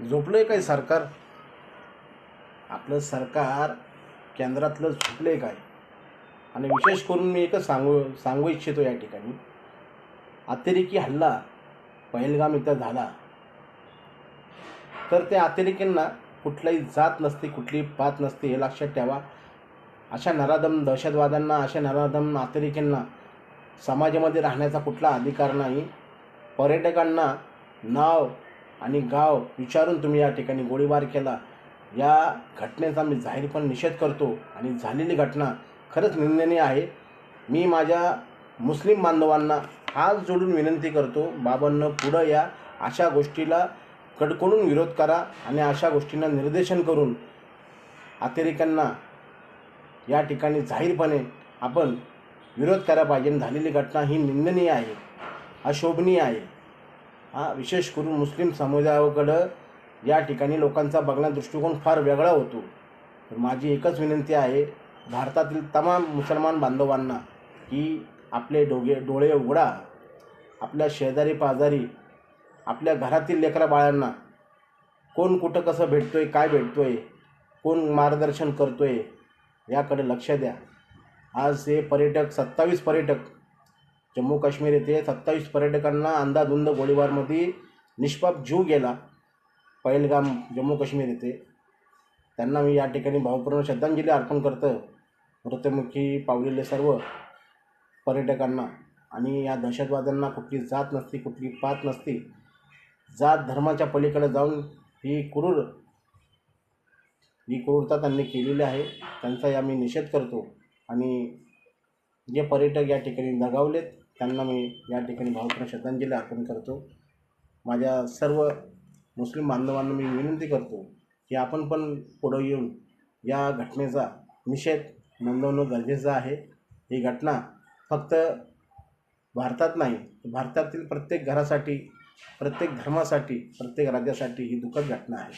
झोपलं आहे काय सरकार? आपलं सरकार केंद्रातलं झोपलं आहे काय? आणि विशेष करून मी एकच सांगू सांगू इच्छितो या ठिकाणी. अतिरेकी हल्ला पहिलगाम इथं झाला. तर त्या अतिरेकींना कुठलाही जात नसते कुठली पात नसते हे लक्षात ठेवा. अशा नराधम दहशतवाद्यांना अशा नराधम अतिरेकींना समाजामध्ये राहण्याचा कुठला अधिकार नाही. पर्यटकांना नाव आणि गाव विचारून तुम्ही या ठिकाणी गोळीबार केला. या घटनेचा मी जाहीरपणे निषेध करतो आणि झालेली घटना खरंच निंदनीय आहे. मी माझ्या मुस्लिम बांधवांना हात जोडून विनंती करतो बाबांना पुढं या. अशा गोष्टीला कडकडून विरोध करा आणि अशा गोष्टींना निर्देशन करून अतिरेक्यांना या ठिकाणी जाहीरपणे आपण विरोध करायला पाहिजे. झालेली घटना ही निंदनीय आहे अशोभनीय आहे. हा विशेष करून मुस्लिम समुदायाकडं या ठिकाणी लोकांचा बघण्याचा दृष्टिकोन फार वेगळा होतो. तर माझी एकच विनंती आहे भारतातील तमाम मुसलमान बांधवांना की आपले डोगे डोळे उघडा. आपल्या शेजारी पाजारी आपल्या घरातील लेकरा बाळांना कोण कुठं कसं भेटतो आहे काय भेटतो आहे कोण मार्गदर्शन करतो आहे याकडे लक्ष द्या. आज हे पर्यटक सत्तावीस पर्यटक जम्मू काश्मीर येथे सत्तावीस पर्यटकांना अंदाधुंद गोळीबारमध्ये निष्पाप जीव गेला. पहिलगाम जम्मू काश्मीर येथे. त्यांना मी या ठिकाणी भावपूर्ण श्रद्धांजली अर्पण करतो. मृत्युमुखी पावलेले सर्व पर्यटकांना आणि या दहशतवाद्यांना कुठली जात नसती कुठली पात नसती जात धर्माच्या पलीकडे जाऊन ही क्रूर ही क्रूरता त्यांनी केलेली आहे. त्यांचा या मी निषेध करतो. आणि जे पर्यटक या ठिकाणी दगावलेत त्यांना मी या ठिकाणी भावपूर्ण श्रद्धांजली अर्पण करतो. माझ्या सर्व मुस्लिम बांधवांना मी विनंती करतो की आपण पण पुढं येऊन या घटनेचा निषेध नोंदवणं गरजेचं आहे. ही घटना फक्त भारतात नाही भारतातील प्रत्येक घरासाठी प्रत्येक धर्मासाठी प्रत्येक राज्यासाठी ही दुःखद घटना आहे.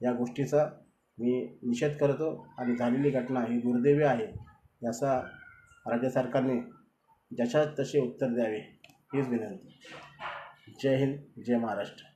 या गोष्टीचा मी निषेध करतो आणि झालेली घटना ही दुर्दैवी आहे याचा राज्य सरकारने जशा तसे उत्तर द्यावे हीच विनंती. जय हिंद जय महाराष्ट्र.